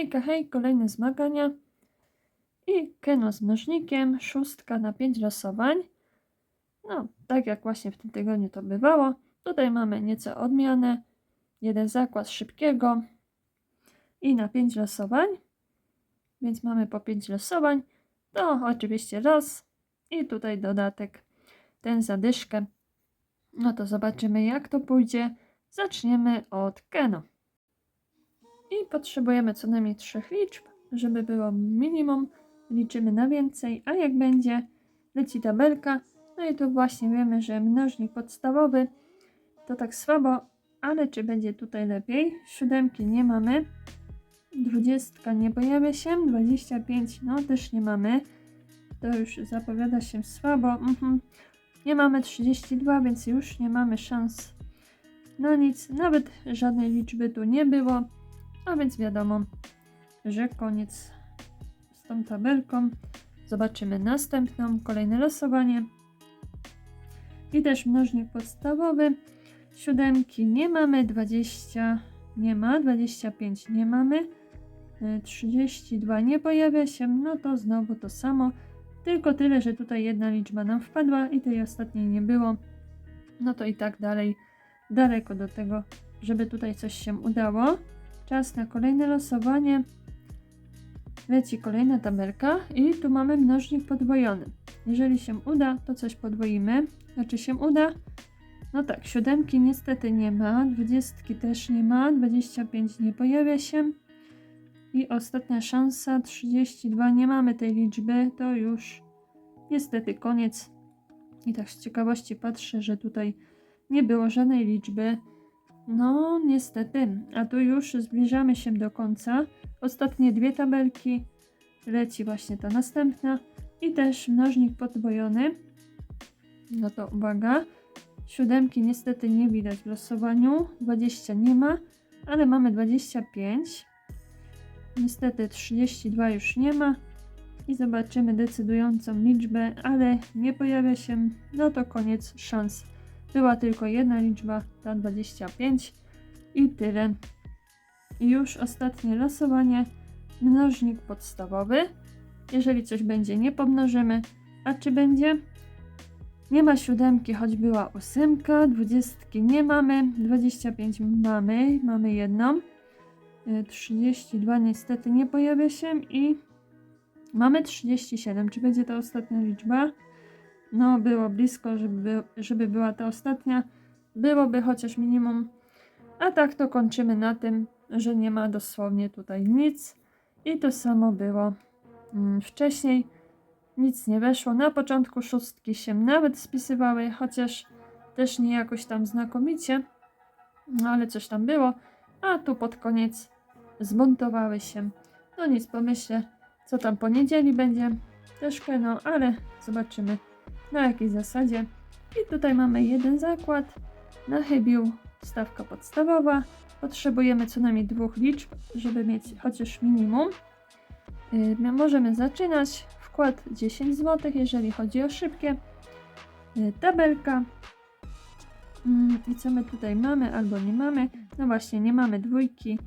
Hejka, hej, kolejne zmagania. I keno z mnożnikiem, szóstka na 5 losowań. No, tak jak właśnie w tym tygodniu to bywało. Tutaj mamy nieco odmianę. Jeden zakład szybkiego i na 5 losowań. Więc mamy po 5 losowań. To oczywiście raz i tutaj dodatek, ten zadyszkę. No to zobaczymy jak to pójdzie. Zaczniemy od keno. I potrzebujemy co najmniej trzech liczb, żeby było minimum. Liczymy na więcej, a jak będzie, leci tabelka. No i tu właśnie wiemy, że mnożnik podstawowy to tak słabo, ale czy będzie tutaj lepiej? Siódemki nie mamy. Dwudziestka nie pojawia się. 25 no też nie mamy. To już zapowiada się słabo. Mhm. Nie mamy 32, więc już nie mamy szans. No nic, nawet żadnej liczby tu nie było. A więc wiadomo, że koniec z tą tabelką. Zobaczymy następną, kolejne losowanie. I też mnożnik podstawowy. Siódemki nie mamy, 20 nie ma, 25 nie mamy, y, 32 nie pojawia się, no to znowu to samo. Tylko tyle, że tutaj jedna liczba nam wpadła i tej ostatniej nie było. No to i tak dalej, daleko do tego, żeby tutaj coś się udało. Czas na kolejne losowanie. Leci kolejna tabelka i tu mamy mnożnik podwojony. Jeżeli się uda, to coś podwoimy. Znaczy się uda? No tak, siódemki niestety nie ma, dwudziestki też nie ma, 25 nie pojawia się. I ostatnia szansa, 32, nie mamy tej liczby, to już niestety koniec. I tak z ciekawości patrzę, że tutaj nie było żadnej liczby. No, niestety, a tu już zbliżamy się do końca. Ostatnie dwie tabelki, leci właśnie ta następna i też mnożnik podwojony. No to uwaga, siódemki niestety nie widać w losowaniu, 20 nie ma, ale mamy 25. Niestety 32 już nie ma i zobaczymy decydującą liczbę, ale nie pojawia się, no to koniec szans. Była tylko jedna liczba, ta 25 i tyle. I już ostatnie losowanie, mnożnik podstawowy. Jeżeli coś będzie, nie pomnożymy. A czy będzie? Nie ma siódemki, choć była ósemka, dwudziestki nie mamy, 25 mamy, mamy jedną. Y, 32 niestety nie pojawia się i mamy 37. Czy będzie to ostatnia liczba? No, było blisko, żeby, żeby była ta ostatnia. Byłoby chociaż minimum. A tak to kończymy na tym, że nie ma dosłownie tutaj nic. I to samo było mm, wcześniej. Nic nie weszło. Na początku szóstki się nawet spisywały, chociaż też nie jakoś tam znakomicie. No ale coś tam było. A tu pod koniec zmontowały się. No nic, pomyślę, co tam po niedzieli będzie. Też no, ale zobaczymy na jakiej zasadzie. I tutaj mamy jeden zakład. Na chybił stawka podstawowa. Potrzebujemy co najmniej dwóch liczb, żeby mieć chociaż minimum. Yy, możemy zaczynać. Wkład 10 zł, jeżeli chodzi o szybkie. Yy, tabelka. Yy, I co my tutaj mamy albo nie mamy? No właśnie, nie mamy dwójki.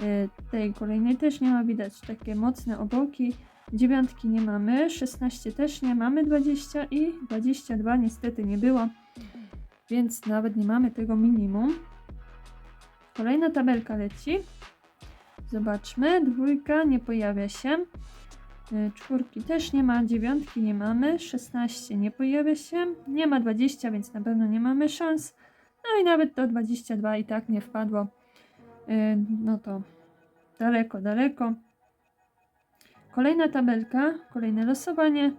Yy, tej kolejnej też nie ma widać takie mocne oboki. Dziewiątki nie mamy, 16 też nie mamy, 20 i 22 niestety nie było, więc nawet nie mamy tego minimum. Kolejna tabelka leci. Zobaczmy, dwójka nie pojawia się. Y, Czwórki też nie ma, dziewiątki nie mamy, 16 nie pojawia się, nie ma 20, więc na pewno nie mamy szans. No i nawet to 22 i tak nie wpadło. Y, No to daleko, daleko. Kolejna tabelka, kolejne losowanie.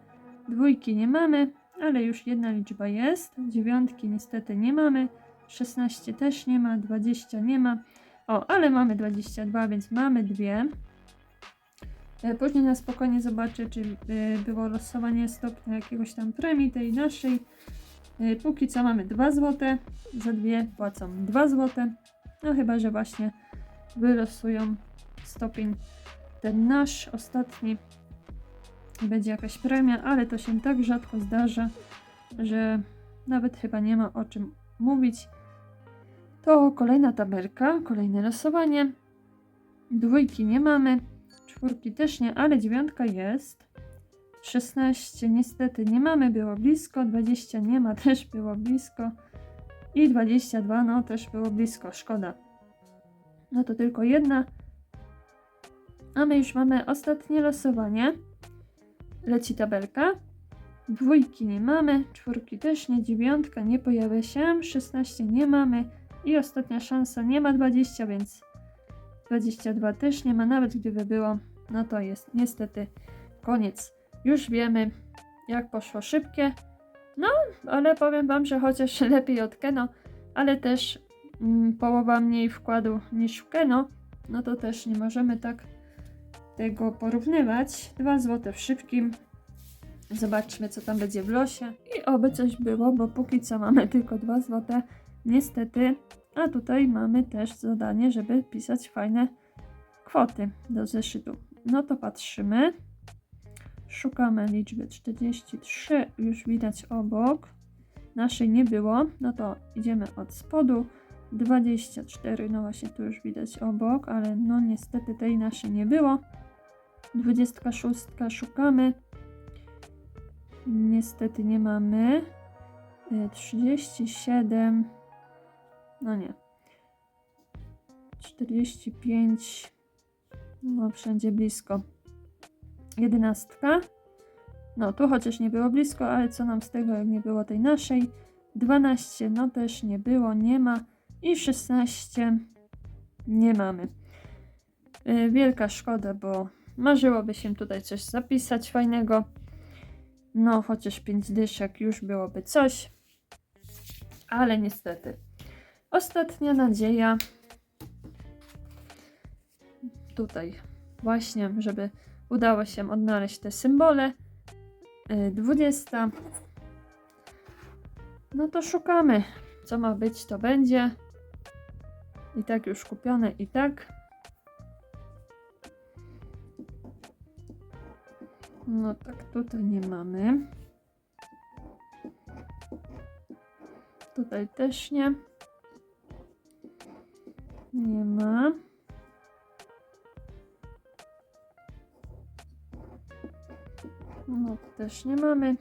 Dwójki nie mamy, ale już jedna liczba jest. Dziewiątki niestety nie mamy. 16 też nie ma, 20 nie ma. O, ale mamy 22, więc mamy dwie. E, Później na spokojnie zobaczę, czy e, było losowanie stopnia jakiegoś tam premii tej naszej. E, Póki co mamy 2 zł, za dwie płacą 2 zł. No chyba, że właśnie wylosują stopień ten nasz ostatni będzie jakaś premia, ale to się tak rzadko zdarza, że nawet chyba nie ma o czym mówić. To kolejna tabelka, kolejne losowanie. Dwójki nie mamy. Czwórki też nie, ale dziewiątka jest. 16 niestety nie mamy, było blisko. 20 nie ma, też było blisko. I 22, no też było blisko, szkoda. No to tylko jedna. A my już mamy ostatnie losowanie. Leci tabelka. Dwójki nie mamy, czwórki też nie, dziewiątka nie pojawia się, 16 nie mamy i ostatnia szansa nie ma 20, więc 22 też nie ma, nawet gdyby było, no to jest niestety koniec. Już wiemy, jak poszło szybkie. No, ale powiem Wam, że chociaż lepiej od Keno, ale też mm, połowa mniej wkładu niż w Keno, no to też nie możemy tak tego porównywać. 2 zł w szybkim. Zobaczmy, co tam będzie w losie. I oby coś było, bo póki co mamy tylko 2 zł. Niestety. A tutaj mamy też zadanie, żeby pisać fajne kwoty do zeszytu. No to patrzymy. Szukamy liczby 43, już widać obok. Naszej nie było, no to idziemy od spodu. 24, no właśnie tu już widać obok, ale no niestety tej naszej nie było. 26 szukamy. Niestety nie mamy. Y, 37. No nie. 45. No wszędzie blisko. Jedenastka. No tu chociaż nie było blisko, ale co nam z tego, jak nie było tej naszej. 12, no też nie było, nie ma. I 16 nie mamy. Y, Wielka szkoda, bo marzyłoby się tutaj coś zapisać fajnego. No, chociaż 5 dyszek już byłoby coś. Ale niestety. Ostatnia nadzieja. Tutaj właśnie, żeby udało się odnaleźć te symbole. Y, 20. No to szukamy. Co ma być, to będzie. I tak już kupione, i tak. No tak, tutaj nie mamy. Tutaj też nie. Nie ma. No też nie mamy.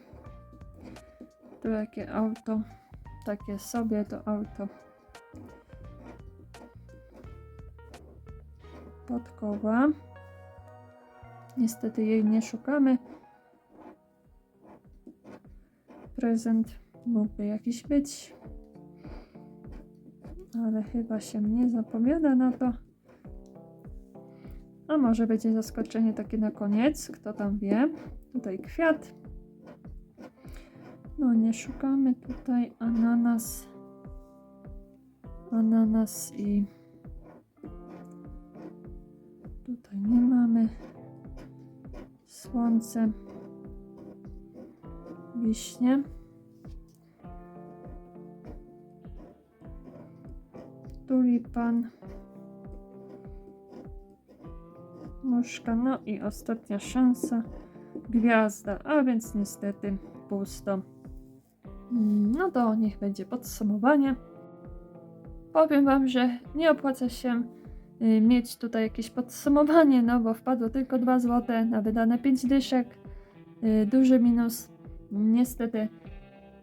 Tu jakie auto. Takie sobie to auto. Podkowa. Niestety jej nie szukamy. Prezent mógłby jakiś być. Ale chyba się nie zapowiada na to. A może będzie zaskoczenie takie na koniec, kto tam wie. Tutaj kwiat. No nie szukamy tutaj ananas. Ananas i tutaj nie mamy. Słońce. Wiśnie. Tulipan. Muszka. No i ostatnia szansa. Gwiazda. A więc niestety pusto. No to niech będzie podsumowanie. Powiem Wam, że nie opłaca się mieć tutaj jakieś podsumowanie, no bo wpadło tylko 2 zł na wydane 5 dyszek. Y, Duży minus. Niestety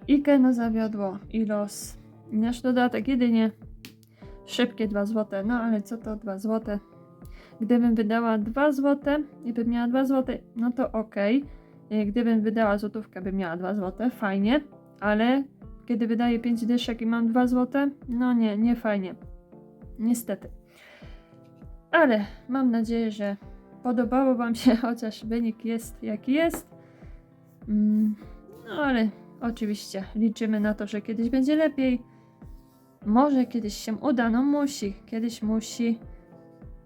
i Keno zawiodło i los. Nasz dodatek jedynie szybkie 2 zł. No ale co to 2 zł? Gdybym wydała 2 zł i bym miała 2 zł, no to ok. Gdybym wydała złotówkę, bym miała 2 zł, fajnie, ale kiedy wydaję 5 dyszek i mam 2 zł, no nie, nie fajnie. Niestety. Ale mam nadzieję, że podobało Wam się, chociaż wynik jest jaki jest. Mm, No ale oczywiście liczymy na to, że kiedyś będzie lepiej. Może kiedyś się uda, no musi, kiedyś musi.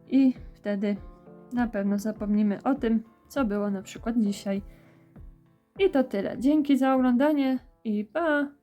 I wtedy na pewno zapomnimy o tym, co było na przykład dzisiaj. I to tyle. Dzięki za oglądanie i pa!